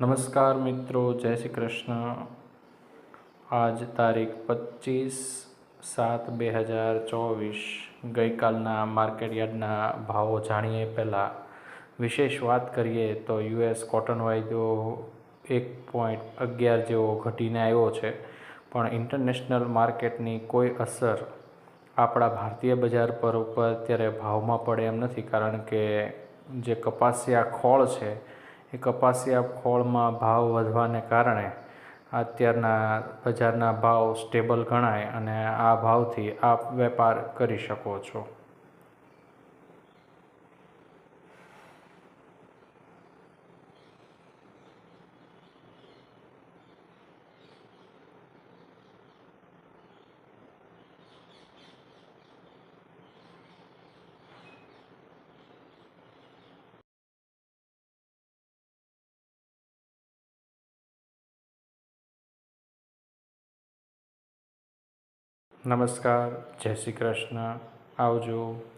નમસ્કાર મિત્રો, જય શ્રી કૃષ્ણ. આજ તારીખ પચીસ સાત બે હજાર ચોવીસ. ગઈકાલના માર્કેટયાર્ડના ભાવો જાણીએ પહેલાં. વિશેષ વાત કરીએ તો યુએસ કોટન વાયદો એક પોઈન્ટ અગિયાર જેવો ઘટીને આવ્યો છે. પણ ઇન્ટરનેશનલ માર્કેટની કોઈ અસર આપણા ભારતીય બજાર પર ઉપર અત્યારે ભાવમાં પડે એમ નથી. કારણ કે જે કપાસિયા ખોળ છે એ કપાસિયા ખોળમાં ભાવ વધવાને કારણે અત્યારના બજારના ભાવ સ્ટેબલ ગણાય અને આ ભાવથી આપ વેપાર કરી શકો છો. નમસ્કાર જય શ્રી કૃષ્ણ. આવજો.